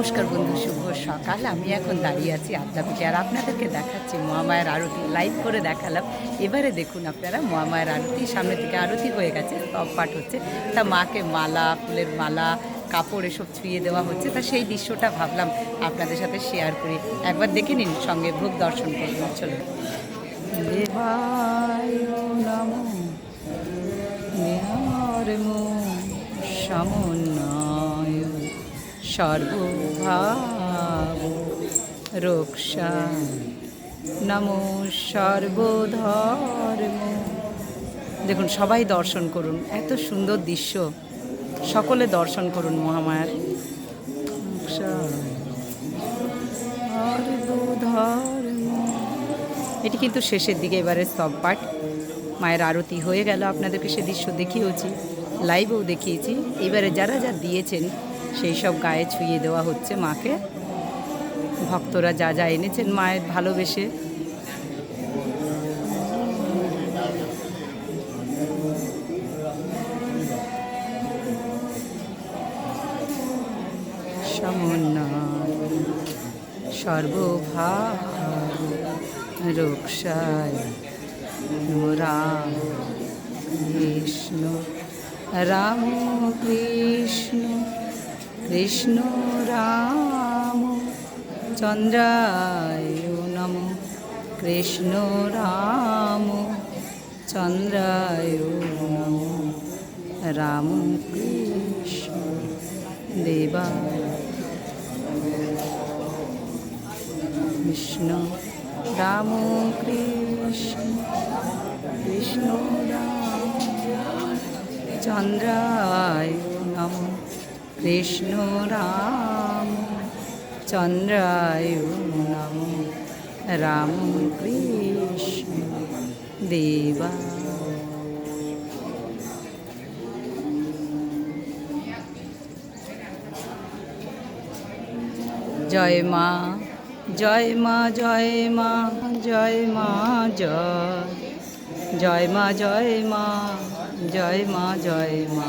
নমস্কার বন্ধু, শুভ সকাল। আমি এখন দাঁড়িয়ে আছি আদ্যাপীঠে আর আপনাদেরকে দেখাচ্ছি মহামায়ের আরতি। লাইভ করে দেখালাম। এবারে দেখুন আপনারা, মহামায়ের আরতি সামনে থেকে আরতি হয়ে গেছে সব পাঠ হচ্ছে। তা মাকে মালা, ফুলের মালা, কাপড় এসব ছুঁয়ে দেওয়া হচ্ছে। তা সেই দৃশ্যটা ভাবলাম আপনাদের সাথে শেয়ার করি। একবার দেখে নিন, সঙ্গে ভোগ দর্শন করুন। চলুন। সর্বভাব রক্ষা। নমো সর্বধর্ম। দেখুন, সবাই দর্শন করুন। এত সুন্দর দৃশ্য। সকলে দর্শন করুন মহামায়ার। এটি কিন্তু শেষের দিকে এবারে সব পাঠ। মায়ের আরতি হয়ে গেল। আপনাদেরকে সে দৃশ্য দেখিয়েওছি লাইভেও দেখিয়েছি। এবারে যারা যা দিয়েছেন সেই সব গায়ে ছুঁয়ে দেওয়া হচ্ছে মাকে। ভক্তরা যা যা এনেছেন মায়ের ভালোবেসে। সমন্বয়, সর্বভাব রাম কৃষ্ণ রাম কৃষ্ণ কৃষ্ণ রাম, চন্দ্রায় নম। কৃষ্ণ রাম, চন্দ্রায় নম। রাম কৃষ্ণ, দেবা। কৃষ্ণ রাম কৃষ্ণ কৃষ্ণ রাম, চন্দ্রায় নম। কৃষ্ণ রাম, চন্দ্রায় নম, রাম কৃষ্ণ, দেবা। জয় মা জয় মা জয় মা জয় মা, জয়। জয় মা জয় মা জয় মা জয় মা।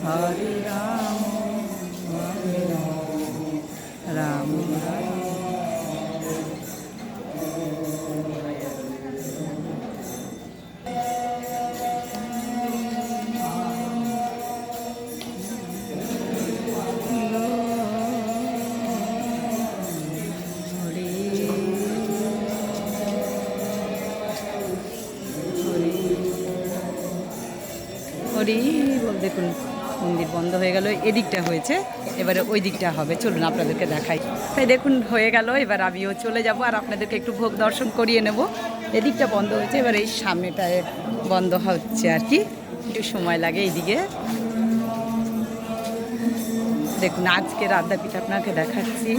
হরে হরে রাম হরে রাম রাম রাম হরে হরে হরি বল দেখুন মন্দির বন্ধ হয়ে গেল, এদিকটা হয়েছে, এবারে ওই দিকটা হবে। চলুন আপনাদেরকে দেখাই। তাই দেখুন, হয়ে গেল, এবার আমিও চলে যাব, আর আপনাদেরকে একটু ভোগ দর্শন করিয়ে নেব। এদিকটা বন্ধ হয়েছে, এবার এই সামনেটায় বন্ধ হচ্ছে আর কি। একটু সময় লাগে এইদিকে। দেখুন, আজকে পিঠা আপনাকে দেখাচ্ছি।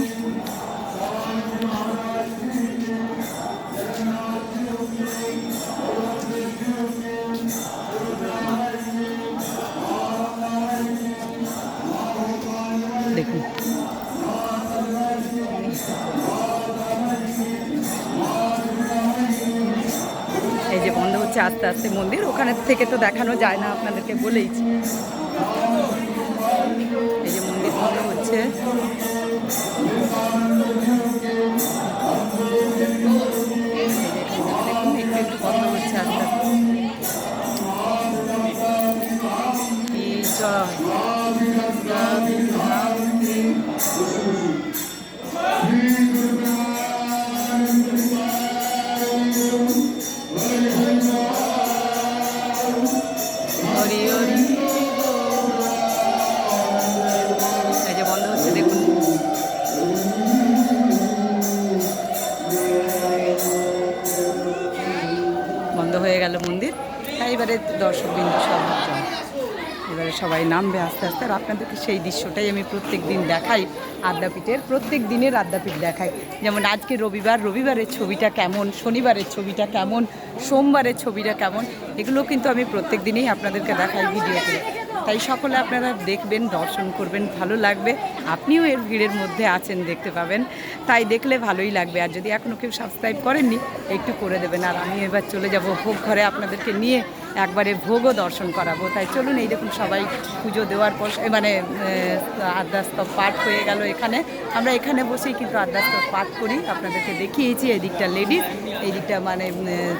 হচ্ছে আস্তে আস্তে মন্দির। ওখানে থেকে তো দেখানো যায় না, আপনাদেরকে বলেইছি। এই যে মন্দির হচ্ছে। তাই এবারে দর্শক বিন্দু সব এবারে সবাই নামবে আস্তে আস্তে, আর আপনাদেরকে সেই দৃশ্যটাই আমি প্রত্যেক দিন দেখাই, আদ্যাপীঠের প্রত্যেক দিনের আদ্যাপীঠ দেখাই। যেমন আজকে রবিবার, রবিবারের ছবিটা কেমন, শনিবারের ছবিটা কেমন, সোমবারের ছবিটা কেমন, এগুলো কিন্তু আমি প্রত্যেক দিনেই আপনাদেরকে দেখাই, ভিডিওতে। তাই সকলে আপনারা দেখবেন, দর্শন করবেন, ভালো লাগবে। আপনিও এর ভিড়ের মধ্যে আছেন, দেখতে পাবেন। তাই দেখলে ভালোই লাগবে। আর যদি এখনও কেউ সাবস্ক্রাইব করেননি, একটু করে দেবেন। আর আমি এবার চলে যাব ভোগ ঘরে। আপনাদেরকে নিয়ে একবারে ভোগও দর্শন করাবো। তাই চলুন, এই দেখুন সবাই পুজো দেওয়ার পর মানে আদ্যাস্তব পাঠ হয়ে গেল এখানে। আমরা এখানে বসেই কিন্তু আদ্যাস্তব পাঠ করি। আপনাদেরকে দেখিয়েছি এই দিকটা লেডিস এই দিকটা মানে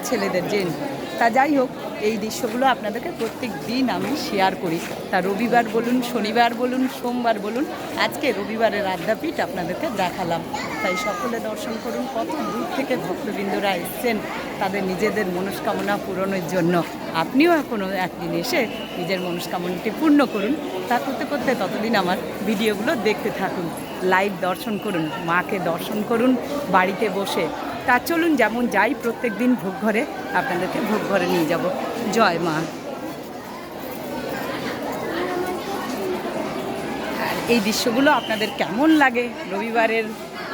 ছেলেদের জেন্টস। তা যাই হোক এই দৃশ্যগুলো আপনাদেরকে প্রত্যেক দিন আমি শেয়ার করি। তা রবিবার বলুন, শনিবার বলুন, সোমবার বলুন, আজকে রবিবারের আদ্যাপীঠ আপনাদেরকে দেখালাম। তাই সকলে দর্শন করুন, কত দূর থেকে ভক্তবৃন্দরা এসছেন তাদের নিজেদের মনস্কামনা পূরণের জন্য। আপনিও এখনও একদিন এসে নিজের মনস্কামনাটি পূর্ণ করুন। তা করতে করতে ততদিন আমার ভিডিওগুলো দেখতে থাকুন। লাইভ দর্শন করুন, মাকে দর্শন করুন, বাড়িতে বসে তা চলুন যেমন যাই, প্রত্যেক দিন ভোগ ঘরে আপনাদেরকে ভোগ ঘরে নিয়ে যাব। জয় মা। আর এই দৃশ্যগুলো আপনাদের কেমন লাগে? রবিবারের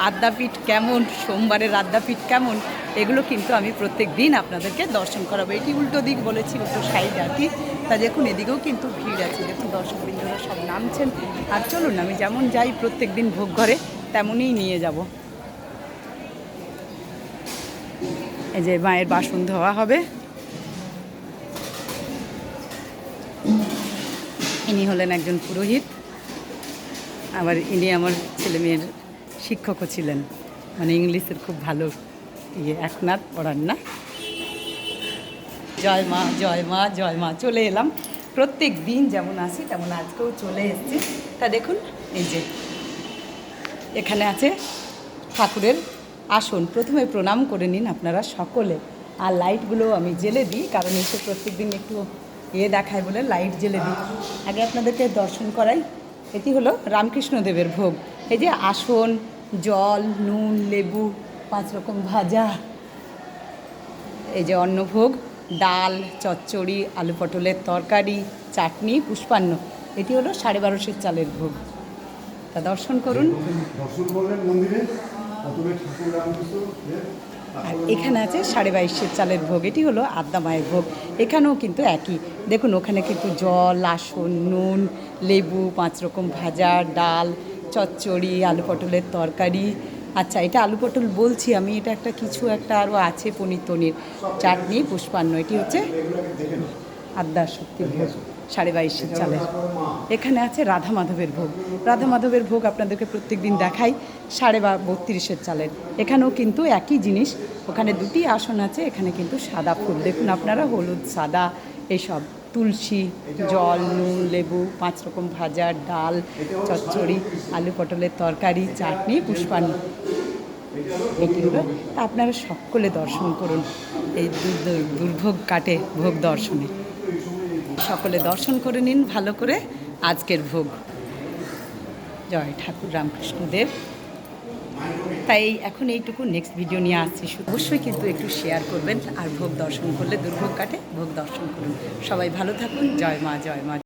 আদ্যাপীঠ কেমন? সোমবারের আদ্যাপীঠ কেমন? এগুলো কিন্তু আমি প্রত্যেক দিন আপনাদেরকে দর্শন করাবো। এটি উল্টো দিক বলেছি, উল্টো সাইড আর কি। তা দেখুন, এদিকেও কিন্তু ভিড় আছে। দেখুন, দর্শকবৃন্দরা সব নামছেন। আর চলুন, আমি যেমন যাই, প্রত্যেক দিন ভোগ ঘরে তেমনই নিয়ে যাব। এই যে মায়ের বাসন ধোয়া হবে। ইনি হলেন একজন পুরোহিত। আবার ইনি আমার ছেলে মেয়ের শিক্ষকও ছিলেন। মানে ইংলিশের খুব ভালো ইয়ে একনাথ, পড়ান না। জয় মা জয় মা জয় মা, চলে এলাম। প্রত্যেক দিন যেমন আসি, তেমন আজকেও চলে এসেছি। তা দেখুন, এই যে এখানে আছে ঠাকুরের আসন, প্রথমে প্রণাম করে নিন আপনারা সকলে। আর লাইটগুলো আমি জেলে দিই, কারণ এসে প্রত্যেক দিন একটু ইয়ে দেখায় বলে লাইট জেলে দিই। আগে আপনাদেরকে দর্শন করাই, এটি হলো রামকৃষ্ণদেবের ভোগ। এই যে আসন, জল, নুন, লেবু, পাঁচ রকম ভাজা, এই যে অন্নভোগ, ডাল, চচ্চড়ি, আলু পটলের তরকারি, চাটনি, পুষ্পান্ন। এটি হলো সাড়ে বারোশের চালের ভোগ। তা দর্শন করুন। দর্শন করলেন মন্দিরে। আর এখানে আছে সাড়ে বাইশের চালের ভোগ এটি হলো আদ্যা মায়ের ভোগ। এখানেও কিন্তু একই। দেখুন ওখানে কিন্তু জল আসন নুন লেবু পাঁচ রকম ভাজা ডাল চচ্চড়ি আলু পটলের তরকারি। আচ্ছা এটা আলু পটল বলছি আমি এটা একটা কিছু একটা আরও আছে পনির টনির চাটনি পুষ্পান্ন এটি হচ্ছে আদ্যা শক্তির ভোগ। সাড়ে বাইশের চালের এখানে আছে রাধা মাধবের ভোগ। রাধা মাধবের ভোগ আপনাদেরকে প্রত্যেক দিন দেখাই, সাড়ে বা বত্রিশের চালের এখানেও কিন্তু একই জিনিস, ওখানে দুটি আসন আছে, এখানে কিন্তু সাদা ফুল। দেখুন আপনারা, হলুদ, সাদা এইসব তুলসী, জল, নুন, লেবু, পাঁচ রকম ভাজা, ডাল, চচ্চড়ি, আলু পটলের তরকারি, চাটনি হলো তা আপনারা সকলে দর্শন করুন, এই দুর- দুর- দুর্ভোগ কাটে ভোগ দর্শনে। সকলে দর্শন করে নিন, ভালো করে। আজকের ভোগ। জয় ঠাকুর রামকৃষ্ণদেব তাই এখন এইটুকু নেক্সট ভিডিও নিয়ে আসছি। অবশ্যই কিন্তু একটু শেয়ার করবেন আর ভোগ দর্শন করলে দুর্ভোগ কাটে, ভোগ দর্শন করুন। সবাই ভালো থাকুন। জয় মা জয় মা।